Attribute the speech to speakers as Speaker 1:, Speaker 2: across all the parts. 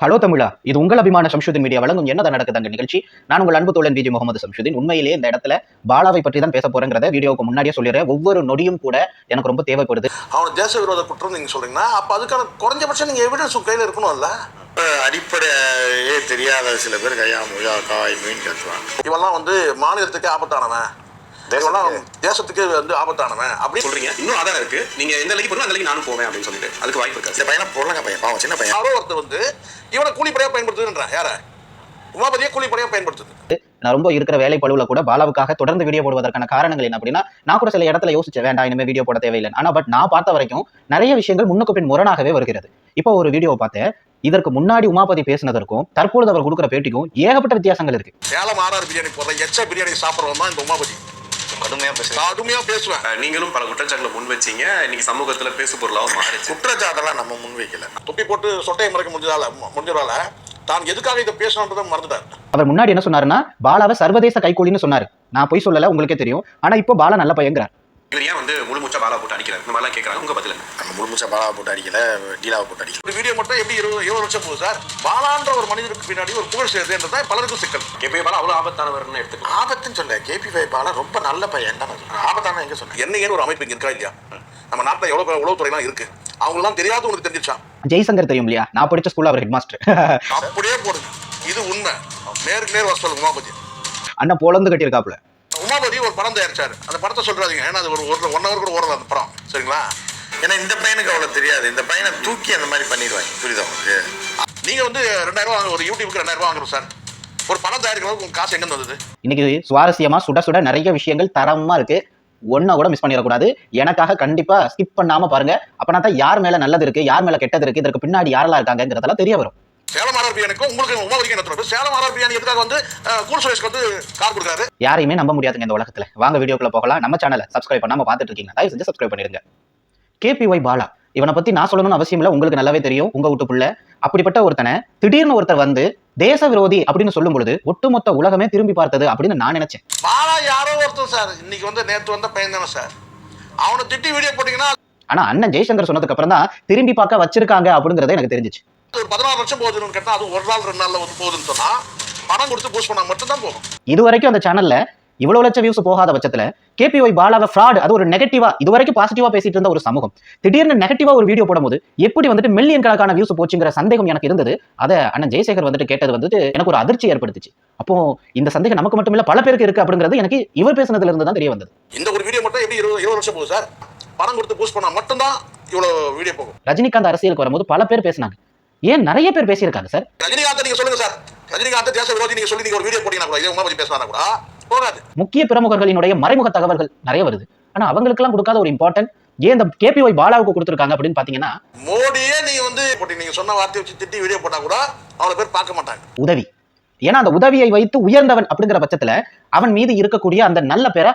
Speaker 1: Hello தமிழா இது உங்கள் அபிமான சம்ஷுதீன் மீடியா. வழங்கும் என்னதான் நடக்குது அங்க நிகழ்ச்சி? நான் உங்கள் அன்பு தோழன் விஜய் முகமது சம்ஷுதீன். உண்மையிலேயே இந்த இடத்துல பாலாவை பற்றி தான் பேச போறேங்கிறத வீடியோவுக்கு முன்னாடியே சொல்லிடுறேன். ஒவ்வொரு நொடியும் கூட எனக்கு ரொம்ப தேவைப்படுது.
Speaker 2: அவனை தேச விரோத குற்றம் நீங்க சொல்றீங்கன்னா அப்ப அதுக்கான குறைஞ்சபட்சம் நீங்க எவிடன்ஸ் கையில இருக்கணும்ல?
Speaker 3: அடிப்படையே தெரியாத சில பேர் கையா முஜா காய் மீன் கத்துவாங்க
Speaker 2: இவெல்லாம் வந்து மாநிலத்துக்கு ஆபத்தானவன். இவெல்லாம் தேசத்துக்கு வந்து ஆபத்தானவன். அப்படி
Speaker 4: சொல்றீங்க. இன்னும் ஆதாரம் இருக்கு. நீங்க எந்த நிலைக்கு போறோம் அந்த நிலைக்கு நானும் போவேன் அப்படின்னு சொல்லிட்டு. அதுக்கு வாய்ப்பு இருக்கா.
Speaker 3: இந்த பையனை பொருளங்க பையன் பாவம் சின்ன பையன்.
Speaker 2: யாரோ ஒருத்தர் வந்து இவனை கூலிப்படையா பயன்படுத்துதுன்றான் யார? உமாபதியை கூலிப்படையா பயன்படுத்துது.
Speaker 1: நான் ரொம்ப இருக்கிற வேலை பழுவுல கூட பாலாவுக்காக தொடர்ந்து வீடியோ போடுவதற்கான காரணங்கள் என்ன அப்படின்னா நான் கூட சில இடத்துல யோசிச்சேன் வேண்டாம் இனிமே வீடியோ போட தேவையில்லை. ஆனா பட் நான் பார்த்த வரைக்கும் நிறைய விஷயங்கள் முன்னுக்கு பின் முரணாகவே வருகிறது. இப்போ ஒரு வீடியோவை பார்த்தேன் இதற்கு முன்னாடி உமாபதி பேசினதற்கும் தற்பொழுது அவர் கொடுக்குற பேட்டிக்கும் ஏகப்பட்ட வித்தியாசங்கள் இருக்கு.
Speaker 2: சேலம் ஆர்ஆர் பிரியாணி போடுற எச்ச பிரியாணி சாப்பிட்றவன் தான் இந்த உமாபதி.
Speaker 3: கடுமையா பேசுறேன்
Speaker 2: கடுமையா பேசுவேன்.
Speaker 4: நீங்களும் பல குற்றச்சாட்டுகளை முன் வச்சீங்க. இன்னைக்கு சமூகத்துல பேசு பொருளாகவும் மாறிச்சு.
Speaker 3: குற்றச்சாட்டெல்லாம் நம்ம முன் வைக்கல.
Speaker 2: துப்பி போட்டு சொட்டையை மறைக்க முடிஞ்சதால முடிஞ்சதால தான் எதுக்காக இதை பேசணுன்றதை மறந்துட்டார்.
Speaker 1: அவர் முன்னாடி என்ன சொன்னாருன்னா பாலாவை சர்வதேச கைகூலின்னு சொன்னாரு. நான் போய் சொல்லல உங்களுக்கே தெரியும். ஆனா இப்போ பாலா நல்ல பையங்கிறார்.
Speaker 4: இவர் ஏன் வந்து முழு மூச்சா பாலா போட்டு அடிக்கிறார் இந்த மாதிரிலாம் கேட்கறாங்க உங்க பதில் என்ன?
Speaker 3: நம்ம முழுமுச்சா பாலாவை போட்டு அடிக்கல டீலாவை போட்டு அடிக்கல.
Speaker 2: ஒரு வீடியோ மட்டும் எப்படி இருபது இருபது வருஷம் போகுது சார்? பாலான்ற ஒரு மனிதனுக்கு பின்னாடி ஒரு புகழ் சேர்துன்றதான் பலருக்கும் சிக்கல்.
Speaker 4: எப்பயும் பாலா அவ்வளவு ஆபத்தானவர்னு எடுத்துக்கலாம்
Speaker 3: ஆபத்துன்னு சொல்ல கேபி ஃபைவ் பாலா ரொம்ப நல்ல பையன். தான் ஆபத்தான எங்க சொன்னேன்
Speaker 2: என்னையேன்னு ஒரு அமைப்பு இங்க இருக்கா இல்லையா? நம்ம நாட்டில் எவ்வளோ உளவுத்துறைலாம் இருக்கு. அவங்களாம் தெரியாத உனக்கு தெரிஞ்சிச்சா
Speaker 1: ஜெய்சங்கர் தெரியும் இல்லையா? நான் படிச்ச ஸ்கூல்ல அவர் ஹெட் மாஸ்டர்
Speaker 2: அப்படியே போடுங்க. இது உண்மை. நேருக்கு நேர் வர சொல்லுங்க
Speaker 1: அண்ணன் போலந்து கட்டியிருக்காப்புல.
Speaker 2: உமாபதி ஒரு படம் தயாரிச்சாரு. அந்த படத்தை சொல்றாதீங்க. ஏன்னா அது ஒரு ஒரு ஒன் ஹவர் கூட ஓடல அந்த படம். சரிங்களா?
Speaker 3: ஏன்னா இந்த பையனுக்கு அவ்வளவு தெரியாது. இந்த பையனை தூக்கி அந்த மாதிரி பண்ணிடுவாங்க. புரியுதா உங்களுக்கு?
Speaker 2: நீங்க வந்து ரெண்டாயிரம் ரூபா ஒரு யூடியூப்க்கு ரெண்டாயிரம் ரூபா வாங்குறோம் சார். ஒரு படம் தயாரிக்கிற அளவுக்கு உங்க காசு எங்க வந்தது?
Speaker 1: இன்னைக்கு சுவாரஸ்யமா சுட சுட நிறைய விஷயங்கள் தரமா இருக்கு. ஒன்னா கூட மிஸ் பண்ணிடக்கூடாது. எனக்காக கண்டிப்பா ஸ்கிப் பண்ணாம பாருங்க. அப்பனா தான் யார் மேல நல்லது இருக்கு யார் மேல கெட்டது இருக்கு இதற்கு பின்னாடி யாரெல்லாம் இருக்காங்கிறதெல்லாம் தெரிய வரும்.
Speaker 2: சேலம் ஆர்ஆர் பிரியாணிக்கும் உங்களுக்கு உமாபதிக்கு என்ன தொடர்பு? சேலம் ஆர்ஆர் பிரியாணி எதுக்காக வந்து கூல் சுரேஷ்க்கு வந்து கார் கொடுக்குறாரு?
Speaker 1: யாரையுமே நம்ப முடியாதுங்க இந்த உலகத்துல. வாங்க வீடியோக்குள்ள போகலாம். நம்ம சேனலை சப்ஸ்கிரைப் பண்ணாம பார்த்துட்டு இருக்கீங்க தயவு செஞ்சு சப்ஸ்கிரைப் பண்ணிருங்க கேபிஒய் பாலா இவனை பத்தி நான் சொல்லணும்னு அவசியம் இல்லை. உங்களுக்கு நல்லாவே தெரியும். உங்க வீட்டுக்குள்ள அப்படிப்பட்ட ஒருத்தனை திடீர்னு ஒருத்தர் வந்து தேச விரோதி அப்படின்னு சொல்லும் பொழுது ஒட்டுமொத்த உலகமே திரும்பி பார்த்தது அப்படின்னு நான் நினைச்சேன்.
Speaker 2: பாலா யாரோ ஒருத்தர் சார். இன்னைக்கு வந்து நேத்து வந்த பையன் சார். அவனை திட்டி வீடியோ போட்டீங்கன்னா
Speaker 1: ஆனா அண்ணன் ஜெய்சங்கர் சொன்னதுக்கு அப்புறம் தான் திரும்பி பார்க்க வச்சிருக்காங்க அப்படிங்கறத எனக்கு தெரிஞ்சுச்சு.
Speaker 2: ஒரு பதினாறு லட்சம் போகுதுன்னு கேட்டா அது ஒரு நாள் ரெண்டு நாள்ல வந்து போகுதுன்னு சொன்னா பணம் கொடுத்து பூஸ்ட் பண்ணா மட்டும்தான் போகும்.
Speaker 1: இது வரைக்கும் அந்த சேனல்ல இவ்வளவு லட்சம் வியூஸ் போகாத பட்சத்துல கேபிஒய் பாலாவை ஃப்ராட் அது ஒரு நெகட்டிவா இது வரைக்கும் பாசிட்டிவா பேசிட்டு இருந்த ஒரு சமூகம். திடீர்னு நெகட்டிவா ஒரு வீடியோ போடும்போது எப்படி வந்துட்டு மில்லியன் கணக்கான வியூஸ் போச்சுங்கிற சந்தேகம் எனக்கு இருந்தது. அதை அண்ணன் ஜெயசேகர் வந்துட்டு கேட்டது வந்துட்டு எனக்கு ஒரு அதிர்ச்சி ஏற்படுத்துச்சு. அப்போ இந்த சந்தேகம் நமக்கு மட்டும் இல்ல பல பேருக்கு இருக்கு அப்படிங்கிறது எனக்கு இவர் பேசுனதுல இருந்து தான் தெரிய வந்தது.
Speaker 2: இந்த ஒரு வீடியோ மட்டும் எப்படி இருபது இருபது லட்சம் போகுது சார்? பணம் கொடுத்து பூஸ்ட் பண்ணா மட்டும்தான் இவ்வளவு வீடியோ போகும்.
Speaker 1: ரஜினிகாந்த் அரசியலுக்கு வரும்போது பல பேர் பேசினாங்க. ஏன் நிறைய பேர் பேசியிருக்காங்க சார்?
Speaker 2: ரஜினிகாந்த் நீங்க சொல்லுங்க சார். ரஜினிகாந்த் தேச விரோதி நீங்க சொல்லி நீங்க ஒரு வீடியோ போட்டீங்கன்னா கூட இதே உமாபதி பேசினா கூட போகாது.
Speaker 1: முக்கிய பிரமுகர்களினுடைய மறைமுக தகவல்கள் நிறைய வருது. ஆனா அவங்களுக்கெல்லாம் கொடுக்காத ஒரு இம்பார்ட்டன்ட் ஏன் இந்த கேபிஒய் பாலாவுக்கு கொடுத்துருக்காங்க அப்படின்னு பாத்தீங்கன்னா
Speaker 2: மோடியே நீங்க வந்து நீங்க சொன்ன வார்த்தையை வச்சு திட்டி வீடியோ போட்டா கூட அவ்வளவு பேர் பார்க்க மாட்டாங்க.
Speaker 1: உதவி. ஏன்னா அந்த உதவியை வைத்து உயர்ந்தவன் அப்படிங்கிற பட்சத்துல அவன் மீது இருக்கக்கூடிய அந்த நல்ல பேரை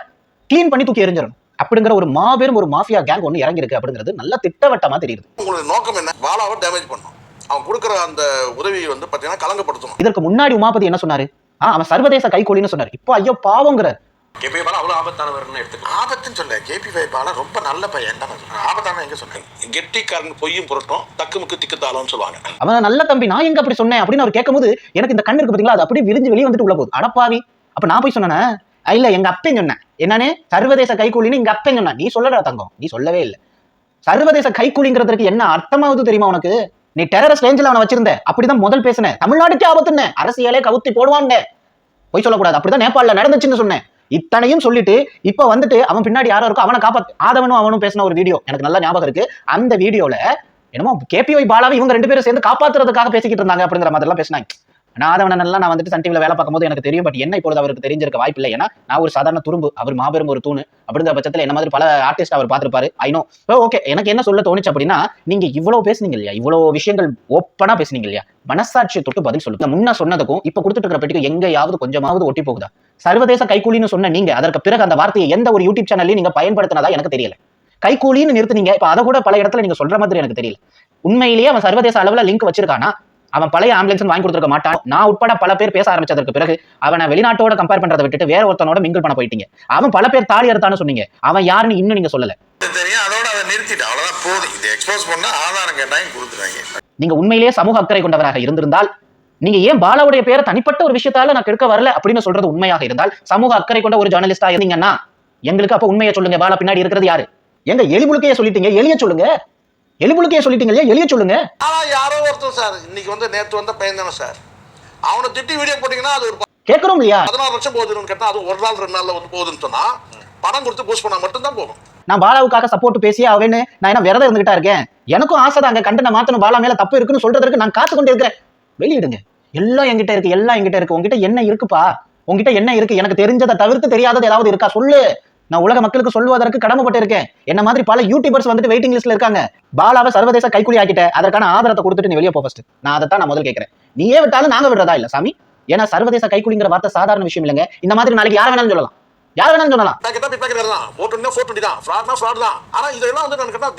Speaker 1: க்ளீன் பண்ணி தூக்கி எறிஞ்சிடணும். அப்படிங்கிற ஒரு மாபெரும் ஒரு மாஃபியா கேங் ஒன்று இறங்கியிருக்கு அப்படிங்கிறது நல்ல திட்டவட்டமா தெரியுது.
Speaker 2: உங்களுடைய நோக்கம் என்ன? பாலாவை டேமேஜ் பண்ணணும். அவன் கொடுக்குற அந்த உதவியை வந்து பாத்தீங்கன்னா கலங்கப்படுத்தணும்
Speaker 1: இதற்கு முன்னாடி உமாபதி என்ன சொன்னாரு? ஆ அவன் சர்வதேச கைகூலின்னு சொன்னார். இப்போ ஐயோ பாவங்கிறார்.
Speaker 4: எப்பயும் பாலா அவ்வளவு ஆபத்தானவர்னு எடுத்துக்கலாம்
Speaker 3: ஆபத்துன்னு சொல்ல கேபி பாலா ரொம்ப நல்ல பையன். தான் ஆபத்தான எங்க சொன்னேன்
Speaker 2: கெட்டிக்காரன் பொய்யும் புரட்டும் தக்குமுக்கு திக்குத்தாலும் சொல்லுவாங்க.
Speaker 1: அவன் நல்ல தம்பி நான் எங்க அப்படி சொன்னேன் அப்படின்னு அவர் கேட்கும்போது எனக்கு இந்த கண் இருக்கு பாத்தீங்களா? அது அப்படியே விரிஞ்சு வெளியே வந்துட்டு உள்ள போகுது. அடப்பாவி அப்ப நான் போய் சொன்னேனா இல்ல எங்க அப்பன் சொன்னேன். என்னன்னு? சர்வதேச கைக்கூலின்னு எங்க அப்பன் சொன்னேன். நீ சொல்லடா தங்கம். நீ சொல்லவே இல்லை. சர்வதேச கைக்கூலிங்கிறதுக்கு என்ன அர்த்தமாவது தெரியுமா உனக்கு? நீ டெரரிஸ்ட் ரேஞ்சில் அவனை வச்சிருந்த. அப்படிதான் முதல் பேசினேன் தமிழ்நாடுக்கே ஆபத்துன்னு. அரசியலே கவுத்தி போடுவான்னு. போய் சொல்லக்கூடாது. அப்படிதான் நேபாளில் நடந்துச்சுன்னு சொன்னேன். இத்தனையும் சொல்லிட்டு இப்ப வந்துட்டு அவன் பின்னாடி யாரோ இருக்கோ அவனை காப்பாத்து ஆதவனும் அவனும் பேசின ஒரு வீடியோ. எனக்கு நல்லா ஞாபகம் இருக்கு. அந்த வீடியோல என்னமோ கேபிஒய் பாலாவை இவங்க ரெண்டு பேரும் சேர்ந்து காப்பாத்துறதுக்காக பேசிக்கிட்டு இருந்தாங்க அப்படிங்கிற மாதிரிலாம் பேசினாங்க. நான் எல்லாம் நான் வந்துட்டு சன் டிவில வேலை பார்க்கும்போது எனக்கு தெரியும் பட் என்ன இப்பொழுது அவருக்கு தெரிஞ்சிருக்க வாய்ப்பு இல்லை. ஏன்னா நான் ஒரு சாதாரண துரும்பு அவர் மாபெரும் ஒரு தூணு அப்படிங்கிற பட்சத்தில் என்ன மாதிரி பல ஆர்டிஸ்ட் அவர் பார்த்துருப்பாரு ஐநோ ஓகே எனக்கு என்ன சொல்ல தோணுச்சு அப்படின்னா நீங்க இவ்வளவு பேசுனீங்க இல்லையா? இவ்வளவு விஷயங்கள் ஓப்பனா பேசுனீங்க இல்லையா? மனசாட்சியை தொட்டு பதில் சொல்லுங்க. முன்ன சொன்னதுக்கும் இப்ப கொடுத்துட்டு இருக்கிற பெட்டிக்கும் எங்கேயாவது கொஞ்சமாவது ஒட்டி போகுதா? சர்வதேச கைக்கூலின்னு சொன்ன நீங்க அதற்கு பிறகு அந்த வார்த்தையை எந்த ஒரு யூடியூப் சேனல்லையும் நீங்க பயன்படுத்தினதா எனக்கு தெரியல. கைக்கூலின்னு நிறுத்துனீங்க இப்ப அதை கூட பல இடத்துல நீங்க சொல்ற மாதிரி எனக்கு தெரியல. உண்மையிலேயே அவன் சர்வதேச அளவுல லிங்க் வச்சிருக்கானா? அவன் பழைய ஆம்புலன்ஸ் வாங்கி கொடுத்துருக்க மாட்டான். நான் உட்பட பல பேர் பேச ஆரம்பிச்சதற்கு பிறகு அவனை வெளிநாட்டோட கம்பேர் பண்றதை விட்டுட்டு வேற ஒருத்தனோட மிங்கிள் பண்ண போயிட்டீங்க. அவன் பல பேர் தாலி அறுத்தான்னு சொன்னீங்க. அவன் யாருன்னு இன்னும் நீங்க சொல்லல.
Speaker 3: இது தெரியும். அதோட அதை நிறுத்திட்டு அவ்வளவுதான் போதும். இதை எக்ஸ்போஸ் பண்ணா ஆதாரம் கேட்டாங்க கொடுத்துருவாங்க.
Speaker 1: நீங்க உண்மையிலேயே சமூக அக்கறை கொண்டவராக இருந்திருந்தால் நீங்க ஏன் பாலாவுடைய பேரை தனிப்பட்ட ஒரு விஷயத்தால நான் கெடுக்க வரல அப்படின்னு சொல்றது உண்மையாக இருந்தால் சமூக அக்கறை கொண்ட ஒரு ஜேர்னலிஸ்டா இருந்தீங்கன்னா எங்களுக்கு அப்ப உண்மையை சொல்லுங்க. பாலா பின்னாடி இருக்கிறது யாரு? எங்க எலிபுழுக்கையே சொல்லிட்டீங்க. எளிய சொல்லுங்க. எலிபுழுக்கையே சொல்லிட்டீங்க இல்லையா? எளிய சொல்லுங்க.
Speaker 2: ஆனா யாரோ ஒருத்தர் சார் இன்னைக்கு வந்து நேத்து வந்த பையன் தானே சார். அவனை திட்டி வீடியோ போட்டீங்கன்னா அது ஒரு
Speaker 1: கேட்கிறோம் இல்லையா?
Speaker 2: பதினாறு லட்சம் போகுதுன்னு கேட்டா அது ஒரு நாள் ரெண்டு நாள்ல வந்து போகுதுன்னு சொன்னா பணம் கொடுத்து போஸ்ட் பண்ணா மட்டும்தான் போகும்.
Speaker 1: நான் பாலாவுக்காக சப்போர்ட் பேசி அவன்னு நான் என்ன விரதம் இருந்துகிட்டா இருக்கேன்? எனக்கும் ஆசை தாங்க கண்டன மாத்தணும் பாலா மேல தப்பு இருக்குன்னு சொல்றதுக்கு நான் காத்து கொண்டு இருக்கிறேன். வெளியிடுங்க. எல்லாம் என்கிட்ட இருக்கு எல்லாம் என்கிட்ட இருக்கு. உங்ககிட்ட என்ன இருக்குப்பா? உங்ககிட்ட என்ன இருக்கு? எனக்கு தெரிஞ்சதை தவிர்த்து தெரியாதது ஏதாவது இருக்கா? சொல்லு. நான் உலக மக்களுக்கு சொல்வதற்கு கடமைப்பட்டு இருக்கேன் என்ன மாதிரி பல யூடியூபர்ஸ் வந்துட்டு வெயிட்டிங் லிஸ்ட்ல இருக்காங்க. பாலாவை சர்வதேச கைக்கூலி ஆக்கிட்ட. அதற்கான ஆதாரத்தை கொடுத்துட்டு நீ வெளியே போ first. நான் அதை தான் நான் முதல் கேட்கிறேன் நீயே விட்டாலும் நாங்க விடுறதா இல்ல சாமி? ஏன்னா சர்வதேச கைக்கூலிங்கிற வார்த்தை சாதாரண விஷயம் இல்லைங்க. இந்த மாதிரி நாளைக்கு யார் வேணாலும் சொல்லலாம். யார் வேணாலும் சொல்லலாம்.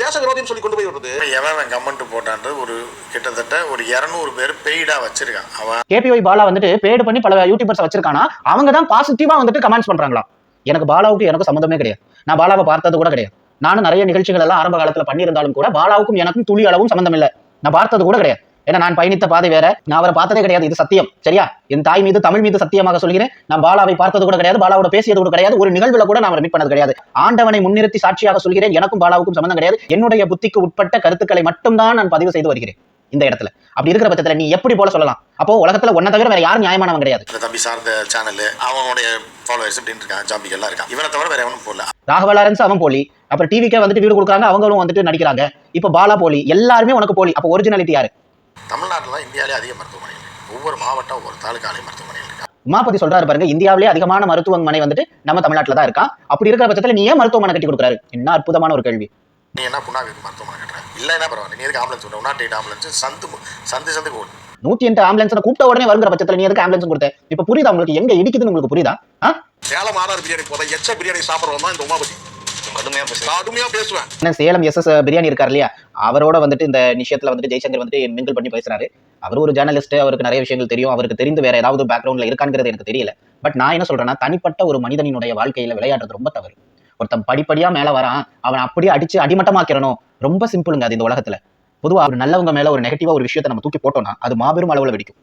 Speaker 2: தேச விரோதின்னு சொல்லி கொண்டு போய் விடுறது.
Speaker 3: எவன் கமெண்ட் போட்டான்றது ஒரு கிட்டத்தட்ட ஒரு இரநூறு பேர் பெய்டா வச்சிருக்கான். அவன்
Speaker 1: கேபிஒய் பாலா வந்துட்டு பேடு பண்ணி பல யூடியூபர்ஸ் வச்சிருக்கானா? அவங்க தான் பாசிட்டிவா வந்துட்டு கமெண்ட்ஸ் பண்றாங்களா எனக்கு பாலாவுக்கு எனக்கு சம்மந்தமே கிடையாது. நான் பாலாவை பார்த்தது கூட கிடையாது. நானும் நிறைய நிகழ்ச்சிகள் எல்லாம் ஆரம்ப காலத்துல பண்ணியிருந்தாலும் கூட பாலாவுக்கும் எனக்கும் துளி அளவும் சம்மந்தம் இல்லை நான் பார்த்தது கூட கிடையாது. ஏன்னா நான் பயணித்த பாதை வேற. நான் அவரை பார்த்ததே கிடையாது. இது சத்தியம். சரியா? என் தாய் மீது தமிழ் மீது சத்தியமாக சொல்கிறேன். நான் பாலாவை பார்த்தது கூட கிடையாது. பாலாவோட பேசியது கூட கிடையாது. ஒரு நிகழ்வுல கூட நான் அவரை மீட் பண்ணது கிடையாது. ஆண்டவனை முன்னிறுத்தி சாட்சியாக சொல்கிறேன். எனக்கும் பாலாவுக்கும் சம்மந்தம் கிடையாது. என்னுடைய புத்திக்கு உட்பட்ட கருத்துக்களை மட்டும்தான் நான் பதிவு செய்து வருகிறேன். இந்த இடத்துல. அப்படி இருக்கிற பட்சத்துல நீ எப்படி போல சொல்லலாம்? அப்போ உலகத்துல ஒன்ன தவிர வேற யாரும் நியாயமானவன் கிடையாது.
Speaker 3: தம்பி சார்ந்த சேனல் அவனுடைய ஃபாலோவர்ஸ் அப்படின்னு இருக்கான் ஜாம்பிகள் எல்லாம் இருக்கான் இவனை தவிர வேற எவனும் போடல
Speaker 1: ராகவா லாரன்ஸ் அவன் போலி. அப்புறம் டிவிக்கே வந்துட்டு வீடு கொடுக்குறாங்க அவங்களும் வந்துட்டு நடிக்கிறாங்க. இப்போ பாலா போலி. எல்லாருமே உனக்கு போலி. அப்போ ஒரிஜினாலிட்டி யாரு?
Speaker 3: தமிழ்நாட்டில் தான் இந்தியாவிலே அதிக மருத்துவமனைகள் இருக்கு. ஒவ்வொரு மாவட்டம் ஒவ்வொரு தாலுக்காலையும் மருத்துவமனைகள் இருக்கு?
Speaker 1: உமாபதி சொல்றாரு பாருங்க இந்தியாவிலே அதிகமான மருத்துவமனை வந்துட்டு நம்ம தமிழ்நாட்டில் தான் இருக்கா? அப்படி இருக்கிற பட்சத்துல நீ ஏன் மருத்துவமனை கட்டி கொடுக்குறாரு? என்ன அற்புதமான ஒரு கேள்வி.
Speaker 3: நீ என்ன புண்ணாக்கு மருத்துவமனை இல்லைன்னா பரவாயில்ல. நீ எதுக்கு ஆம்புலன்ஸ் விட ஒன்னாட்டி எயிட் ஆம்புலன்ஸ் சந்து சந்து சந்துக்கு ஓடும்
Speaker 1: நூத்தி எட்டு ஆம்புலன்ஸ் கூப்பிட்ட உடனே வருங்கிற பட்சத்துல நீ எதுக்கு ஆம்புலன்ஸ் கொடுத்த? இப்ப புரியுதா உங்களுக்கு? எங்க இடிக்குதுன்னு உங்களுக்கு புரியுதா?
Speaker 2: சேலம் ஆனார் பிரியாணி போத எச்ச பிரியாணி சாப்பிடுறவன் தான் இந்த உமாபதி.
Speaker 1: சேலம் எஸ் எஸ் பிரியாணி இருக்கார் இல்லையா? அவரோட வந்துட்டு இந்த விஷயத்துல வந்துட்டு ஜெய்சங்கர் வந்துட்டு மிங்கிள் பண்ணி பேசுறாரு. அவர் ஒரு ஜேர்னலிஸ்ட் அவருக்கு நிறைய விஷயங்கள் தெரியும். அவருக்கு தெரிந்து வேற ஏதாவது பேக்ரவுண்ட்ல இருக்காங்கிறது எனக்கு தெரியல. பட் நான் என்ன சொல்றேன்னா தனிப்பட்ட ஒரு மனிதனினுடைய வாழ்க்கையில விளையாடுறது ரொம்ப தவறு. ஒருத்தன் படிப்படியா மேல வரான். அவன் அப்படியே அடிச்சு அடிமட்டமாக்கிறணும் ரொம்ப சிம்பிளுங்க அது இந்த உலகத்துல. பொதுவா ஒரு நல்லவங்க மேல ஒரு நெகட்டிவா ஒரு விஷயத்தை நம்ம தூக்கி போட்டோம்னா அது மாபெரும் அளவுல வெடிக்கும்.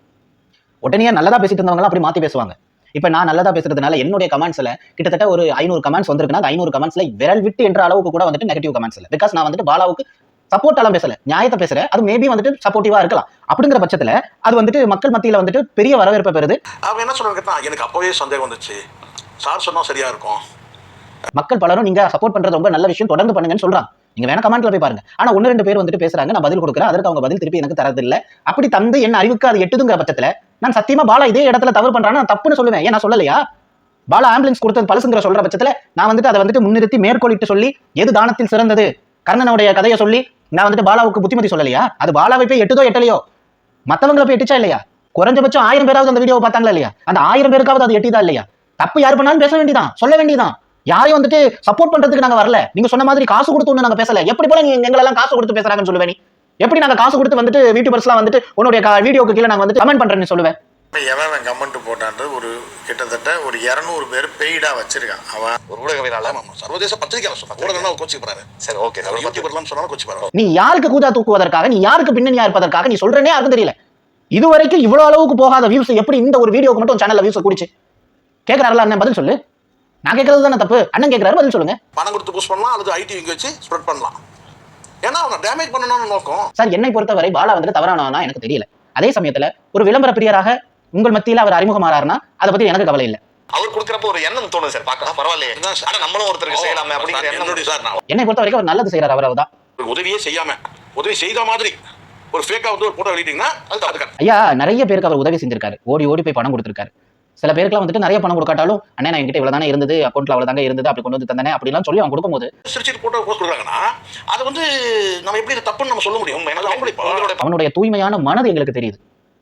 Speaker 1: உடனே நல்லதா பேசிட்டு இருந்தவங்க அப்படி மாத்தி பேசுவாங்க. இப்ப நான் நல்லதா பேசுறதுனால என்னுடைய கமெண்ட்ஸ்ல கிட்டத்தட்ட ஒரு ஐநூறு கமெண்ட்ஸ் வந்திருக்குன்னா அந்த ஐநூறு கமெண்ட்ஸ்ல விரல் விட்டு என்ற அளவுக்கு கூட வந்துட்டு நெகட்டிவ் கமெண்ட்ஸ் இல்லை பிகாஸ் நான் வந்துட்டு பாலாவுக்கு சப்போர்ட் எல்லாம் பேசல. நியாயத்தை பேசுறேன். அது மேபி வந்துட்டு சப்போர்ட்டிவா இருக்கலாம். அப்படிங்கிற பட்சத்துல அது வந்துட்டு மக்கள் மத்தியில வந்துட்டு பெரிய வரவேற்பை பெறுது.
Speaker 2: அவன் என்ன சொல்றாங்க எனக்கு அப்பவே சந்தேகம் வந்துச்சு. சார் சொன்னா சரியா இருக்கும்.
Speaker 1: மக்கள் பலரும் நீங்க சப்போர்ட் பண்றது ரொம்ப நல்ல விஷயம் தொடர்ந்து பண்ணுங்கன்னு சொல்றாங்க. நீங்க வேணா கமெண்ட்ல போய் பாருங்க. ஆனா ஒன்னு ரெண்டு பேர் வந்துட்டு பேசுறாங்க. நான் பதில் கொடுக்குறேன். அதற்கு அவங்க பதில் திருப்பி எனக்கு தரது இல்ல அப்படி தந்து என்ன அறிவுக்கு அது எட்டுதுங்கிற பட்சத்துல நான் சத்தியமா பாலா இதே இடத்துல தவறு பண்றான்னு நான் தப்புன்னு சொல்லுவேன். ஏன் நான் சொல்லலையா? பாலா ஆம்புலன்ஸ் கொடுத்தது பழசுங்கிற சொல்ற பட்சத்துல நான் வந்துட்டு அதை வந்துட்டு முன்னிறுத்தி மேற்கோளிட்டு சொல்லி எது தானத்தில் சிறந்தது? கர்ணனுடைய கதையை சொல்லி நான் வந்துட்டு பாலாவுக்கு புத்திமதி சொல்லலையா? அது பாலாவை போய் எட்டுதோ எட்டலையோ? மத்தவங்களை போய் எட்டுச்சா இல்லையா? குறைஞ்சபட்சம் ஆயிரம் பேராவது அந்த வீடியோ பார்த்தாங்களா இல்லையா? அந்த ஆயிரம் பேருக்காவது அது எட்டிதா இல்லையா? தப்பு யார் பண்ணாலும் பேச வேண்டியதான் சொல்ல வேண்டியதான் யாரையும் வந்துட்டு சப்போர்ட் பண்றதுக்கு நாங்க வரல. நீங்க சொன்ன மாதிரி காசு கொடுத்து ஒண்ணு நாங்க பேசல. எப்படி போல நீங்க எங்களெல்லாம் காசு கொடுத்து பேசுறாங்கன்னு சொல்லுவேன் நீ? எப்படி நாங்க காசு கொடுத்து வந்துட்டு யூடியூபர்ஸ்லாம் வந்துட்டு உன்னுடைய வீடியோக்கு கீழே நாங்க வந்து கமெண்ட் பண்றேன்னு சொல்லுவேன்
Speaker 3: எவன் கமெண்ட் போட்டான்றது ஒரு கிட்டத்தட்ட ஒரு இரநூறு பேர் பெய்டா வச்சிருக்கான். அவன்
Speaker 2: ஒரு ஊடகவியலாளர் சர்வதேச பத்திரிகையாளர் ஊடகம் கோச்சி போறாரு
Speaker 4: சரி ஓகே
Speaker 2: யூடியூபர்லாம் சொன்னாலும் கோச்சி போறாரு
Speaker 1: நீ யாருக்கு கூதா தூக்குவதற்காக நீ யாருக்கு பின்னணியா இருப்பதற்காக நீ சொல்றேனே யாருக்கும் தெரியல. இதுவரைக்கும் இவ்வளவு அளவுக்கு போகாத வியூஸ் எப்படி இந்த ஒரு வீடியோக்கு மட்டும் சேனல்ல வியூஸ் குடிச்சு? கேக்குறாருல அண்ணன் பதில் சொல்லு. நான் கேட்கறது தானே தப்பு? அண்ணன் கேட்கறாரு பதில் சொல்லுங்க.
Speaker 2: பணம் கொடுத்து புஷ் பண்ணலாம் அல்லது ஐடி இங்க வச்சு ஸ்ப்ரெட் பண்ணலாம். ஏன்னா அவனை டேமேஜ் பண்ணணும்னு நோக்கம்.
Speaker 1: சார் என்னை பொறுத்தவரை பாலா வந்துட்டு தவறானவனா எனக்கு தெரியல. அதே சமயத்துல ஒரு விளம்பர பிரியராக உங்கள் மத்தியில அவர் அறிமுகமாறாருன்னா அதை பத்தி எனக்கு கவலை இல்லை.
Speaker 4: அவர் கொடுக்குறப்ப ஒரு எண்ணம் தோணுது சார் பார்க்கலாம் பரவாயில்லையே. ஆனா நம்மளும் ஒருத்தருக்கு செய்யலாமே அப்படிங்கிற எண்ணம்
Speaker 2: சார்
Speaker 1: என்னை பொறுத்த வரைக்கும் அவர் நல்லது செய்யறாரு அவர் தான்
Speaker 2: உதவியே செய்யாம உதவி செய்த மாதிரி ஒரு ஃபேக்கா வந்து ஒரு போட்டோ வெளியிட்டீங்கன்னா அது.
Speaker 1: ஐயா நிறைய பேருக்கு அவர் உதவி செஞ்சிருக்காரு. ஓடி ஓடி போய் பணம் கொடுத்திருக்காரு. சில பேருக்குலாம் வந்துட்டு நிறைய பணம் கொடுக்காட்டாலும் அண்ணே நான் என்கிட்ட இவ்வளவு தானே இருந்தது அக்கௌண்ட்ல அவ்வளவு தாங்க இருந்தது அப்படி கொண்டு வந்து தந்தனே அப்படிலாம் சொல்லி அவன் கொடுக்கும்போது.
Speaker 2: சிரிச்சிட்டு போட்டோ கொடுக்குறாங்கன்னா அது வந்து நம்ம எப்படி தப்புன்னு நம்ம சொல்ல முடியும்?
Speaker 1: அவனுடைய தூய்மையான மனது எங்களுக்கு தெரியுது.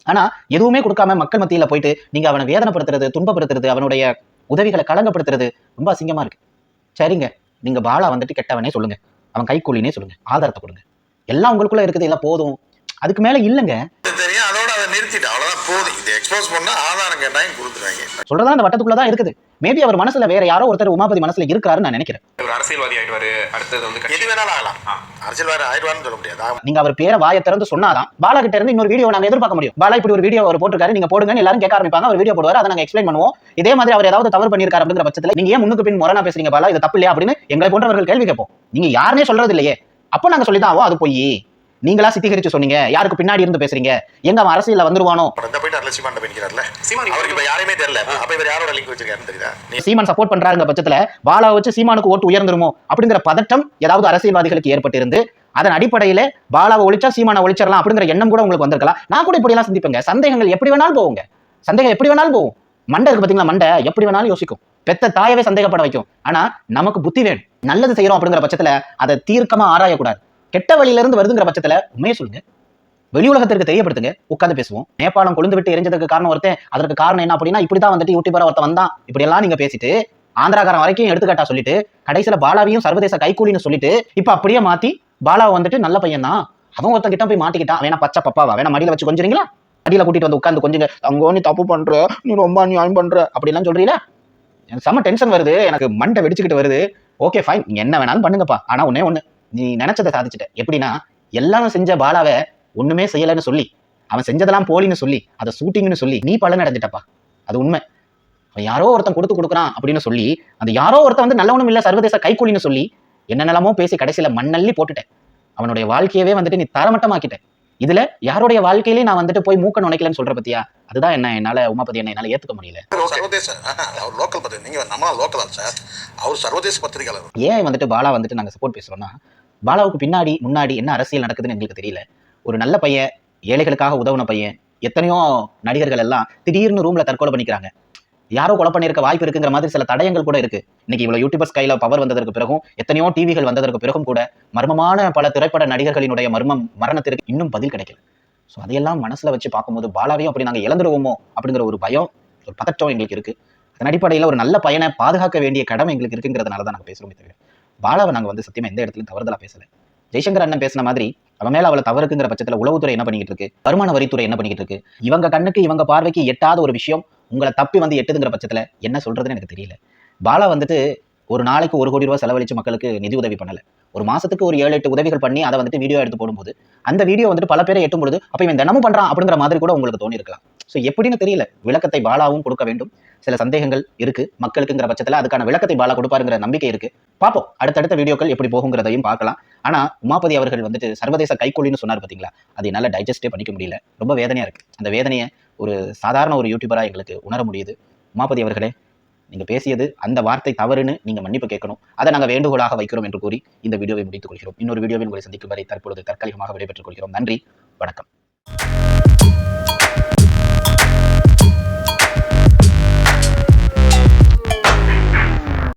Speaker 1: ஆனா எதுவுமே கொடுக்காம மக்கள் மத்தியில போயிட்டு நீங்க அவனை வேதனைப்படுத்துறது துன்பப்படுத்துறது அவனுடைய உதவிகளை களங்கப்படுத்துறது ரொம்ப அசிங்கமா இருக்கு. சரிங்க நீங்க பாலா வந்துட்டு கெட்டவனே சொல்லுங்க. அவன் கைக்கூலினே சொல்லுங்க. ஆதாரத்தை கொடுங்க. எல்லாம் உங்களுக்குள்ள இருக்குது எல்லாம் போதும். அதுக்கு மேல இல்லைங்க
Speaker 3: இது தெரியும் அதோட அதை நிறுத்திட்டு அவ்வளவுதான் போதும். இதை எக்ஸ்போஸ் பண்ணா ஆதாரம் கேட்டாங்க கொடுத்துருவாங்க
Speaker 1: சொல்றதா அந்த வட்டத்துக்குள்ள தான் இருக்குது. மேபி அவர் மனசுல வேற யாரோ ஒருத்தர் உமாபதி மனசுல இருக்கிறாருன்னு நான் நினைக்கிறேன்.
Speaker 4: ஒரு அரசியல்வாதி ஆயிடுவாரு. அடுத்தது வந்து
Speaker 3: எது வேணாலும் ஆகலாம். அரசியல்வாதி ஆயிடுவான்னு சொல்ல முடியாது.
Speaker 1: நீங்க அவர் பேரை வாயை திறந்து சொன்னாதான் பாலா கிட்ட இருந்து இன்னொரு வீடியோ நாங்க எதிர்பார்க்க முடியும். பாலா இப்படி ஒரு வீடியோ அவர் போட்டிருக்காரு நீங்க போடுங்கன்னு எல்லாரும் கேட்க ஆரம்பிப்பாங்க. அவர் வீடியோ போடுவார் அதை நாங்க எக்ஸ்பிளைன் பண்ணுவோம். இதே மாதிரி அவர் ஏதாவது தவறு பண்ணியிருக்காரு அப்படிங்கிற பட்சத்துல நீங்க ஏன் முன்னுக்கு பின் முரணா பேசுறீங்க பாலா? இது தப்பு இல்லையா அப்படின்னு எங்களை போன்றவர்கள் கேள்வி கேட்போம். நீங்க யாருனே சொல்றது இல்லையே. அப்போ நாங்க சொல்லிதான் ஓ அது போய். நீங்களா சித்தீகரிச்சு சொன்னீங்க. யாருக்கு பின்னாடி இருந்து பேசுறீங்க? எங்க அவன் அரசியல்ல வந்துருவானோ?
Speaker 3: சீமான் பண்ணிக்கிறார்ல
Speaker 4: சீமான்
Speaker 3: அவருக்கு இப்ப யாரையுமே தெரியல. அப்ப இவர் யாரோட லிங்க் வச்சிருக்காருன்னு தெரியுதா? நீ
Speaker 1: சீமான் சப்போர்ட் பண்றாருங்க பட்சத்துல பாலாவை வச்சு சீமானுக்கு ஓட்டு உயர்ந்துருமோ? அப்படிங்கிற பதட்டம் ஏதாவது அரசியல்வாதிகளுக்கு ஏற்பட்டிருந்து அதன் அடிப்படையில பாலாவை ஒழிச்சா சீமானை ஒழிச்சிடலாம் அப்படிங்கிற எண்ணம் கூட உங்களுக்கு வந்திருக்கலாம். நான் கூட இப்படி எல்லாம் சிந்திப்பேங்க. சந்தேகங்கள் எப்படி வேணாலும் போகுங்க. சந்தேகம் எப்படி வேணாலும் போகும். மண்டை இருக்கு பாத்தீங்களா? மண்டை எப்படி வேணாலும் யோசிக்கும். பெத்த தாயவே சந்தேகப்பட வைக்கும். ஆனா நமக்கு புத்தி வேணும். நல்லது செய்யறோம் அப்படிங்கிற பட்சத்துல அதை தீர்க்கமா ஆராயக்கூடாது. கெட்ட வழியில இருந்து வருதுங்கிற பட்சத்துல உண்மையை சொல்லுங்க. வெளி உலகத்திற்கு தெரியப்படுத்துங்க. உட்காந்து பேசுவோம். நேபாளம் கொழுந்து விட்டு எரிஞ்சதுக்கு காரணம் ஒருத்தன். அதற்கு காரணம் என்ன அப்படின்னா இப்படிதான் வந்துட்டு யூடியூபரா ஒருத்தன் வந்தான். இப்படியெல்லாம் நீங்க பேசிட்டு ஆந்திராக்காரன் வரைக்கும் எடுத்துக்காட்டா சொல்லிட்டு கடைசியில பாலாவையும் சர்வதேச கைகூலின்னு சொல்லிட்டு இப்ப அப்படியே மாத்தி பாலாவை வந்துட்டு நல்ல பையன் தான். அவன் ஒருத்தன் கிட்ட போய் மாட்டிக்கிட்டான். வேணா பச்சை பப்பாவா? வேணா மடியில வச்சு கொஞ்சறீங்களா? மடியில கூட்டிட்டு வந்து உட்காந்து கொஞ்சங்க. அங்கோ நீ தப்பு பண்ற. நீ ரொம்ப நியாயம் பண்ற. அப்படிலாம் சொல்றீங்களா எனக்கு செம்ம டென்ஷன் வருது. எனக்கு மண்டை வெடிச்சுக்கிட்டு வருது. ஓகே ஃபைன் நீங்க என்ன வேணாலும் பண்ணுங்கப்பா. ஆனா உன்னே ஒண்ணு. நீ நினைச்சதை சாதிச்சிட்ட. எப்படின்னா எல்லாம் செஞ்ச பாலாவை ஒண்ணுமே செய்யலைன்னு சொல்லி அவன் செஞ்சதெல்லாம் போலின்னு சொல்லி அதை ஷூட்டிங்னு சொல்லி நீ பலன் அடைஞ்சிட்டப்பா. அது உண்மை. அவன் யாரோ ஒருத்தன் கொடுத்து கொடுக்குறான் அப்படின்னு சொல்லி அந்த யாரோ ஒருத்தன் வந்து நல்லவனும் இல்ல சர்வதேச கைக்கூலின்னு சொல்லி என்னென்னலாமோ பேசி கடைசியில மண்ணள்ளி போட்டுட்டேன் அவனுடைய வாழ்க்கையவே வந்துட்டு நீ தரமட்டமாக்கிட்ட. இதுல யாருடைய வாழ்க்கையிலே நான் வந்துட்டு போய் மூக்க நுழைக்கலன்னு சொல்ற பத்தியா? அதுதான் என்ன என்னால உமாபதி என்ன என்னால ஏத்துக்க முடியல.
Speaker 2: சர்வதேச அவர் லோக்கல் பத்திரிகை நீங்க நம்ம லோக்கல் சார் அவர் சர்வதேச பத்திரிகையாளர்.
Speaker 1: ஏன் வந்துட்டு பாலா வந்துட்டு நாங்க சப்போர்ட் பேசுறோம்னா பாலாவுக்கு பின்னாடி முன்னாடி என்ன அரசியல் நடக்குதுன்னு எங்களுக்கு தெரியல. ஒரு நல்ல பையன் ஏழைகளுக்காக உதவுன பையன் எத்தனையோ நடிகர்கள் எல்லாம் திடீர்னு ரூம்ல தற்கொலை பண்ணிக்கிறாங்க. யாரோ கொலை பண்ணியிருக்க வாய்ப்பு இருக்குங்கிற மாதிரி சில தடயங்கள் கூட இருக்கு. இன்னைக்கு இவ்வளவு யூடியூபர்ஸ் கையில பவர் வந்ததற்கு பிறகும் எத்தனையோ டிவிகள் வந்ததற்கு பிறகும் கூட மர்மமான பல திரைப்பட நடிகர்களினுடைய மர்மம் மரணத்திற்கு இன்னும் பதில் கிடைக்கல. ஸோ அதையெல்லாம் மனசுல வச்சு பார்க்கும்போது பாலாவையும் அப்படி நாங்கள் இழந்துருவோமோ அப்படிங்கிற ஒரு பயம் ஒரு பதற்றம் எங்களுக்கு இருக்கு. அதன் அடிப்படையில் ஒரு நல்ல பயனை பாதுகாக்க வேண்டிய கடமை எங்களுக்கு இருக்குங்கிறதுனால தான் நாங்கள் பேசுறோமே தவிர. பாலாவை நாங்கள் வந்து சத்தியமாக எந்த இடத்துலையும் தவறுதலாக பேசலை. ஜெய்சங்கர் அண்ணன் பேசின மாதிரி அவன் மேல அவளை தவறுக்குங்கிற பட்சத்தில் உளவுத்துறை என்ன பண்ணிக்கிட்டு இருக்கு? வருமான வரித்துறை என்ன பண்ணிக்கிட்டு இருக்கு? இவங்க கண்ணுக்கு இவங்க பார்வைக்கு எட்டாத ஒரு விஷயம் உங்களை தப்பி வந்து எட்டுதுங்கிற பட்சத்தில் என்ன சொல்றதுன்னு எனக்கு தெரியல. பாலா வந்துட்டு ஒரு நாளைக்கு ஒரு கோடி ரூபாய் செலவழிச்சு மக்களுக்கு நிதி உதவி பண்ணலை. ஒரு மாசத்துக்கு ஒரு ஏழு எட்டு உதவிகள் பண்ணி அதை வந்துட்டு வீடியோ எடுத்து போடும்போது அந்த வீடியோ வந்துட்டு பல பேரை எட்டும் பொழுது அப்போ இவன் தினமும் பண்றான் அப்படிங்கிற மாதிரி கூட உங்களுக்கு தோணியிருக்கலாம் ஸோ எப்படின்னு தெரியல. விளக்கத்தை பாலாவும் கொடுக்க வேண்டும். சில சந்தேகங்கள் இருக்கு. மக்களுக்குங்கிற பட்சத்தில் அதுக்கான விளக்கத்தை பாலா கொடுப்பாருங்கிற நம்பிக்கை இருக்கு. பார்ப்போம். அடுத்தடுத்த வீடியோக்கள் எப்படி போகுங்கிறதையும் பார்க்கலாம். ஆனால் உமாபதி அவர்கள் வந்துட்டு சர்வதேச கைக்கூலின்னு சொன்னார் பார்த்தீங்களா அது என்னால் டைஜஸ்டே பண்ணிக்க முடியல. ரொம்ப வேதனையாக இருக்கு. அந்த வேதனையை ஒரு சாதாரண ஒரு யூடியூபராக எங்களுக்கு உணர முடியுது. உமாபதி அவர்களே நீங்கள் பேசியது அந்த வார்த்தை தவறுன்னு நீங்கள் மன்னிப்பு கேட்கணும். அதை நாங்கள் வேண்டுகோளாக வைக்கிறோம் என்று கூறி இந்த வீடியோவை முடித்துக் கொள்கிறோம். இன்னொரு வீடியோவில் உங்களை சந்திக்கும் வரை தற்பொழுது தற்காலிகமாக விடைபெற்றுக் கொள்கிறோம். நன்றி. வணக்கம்.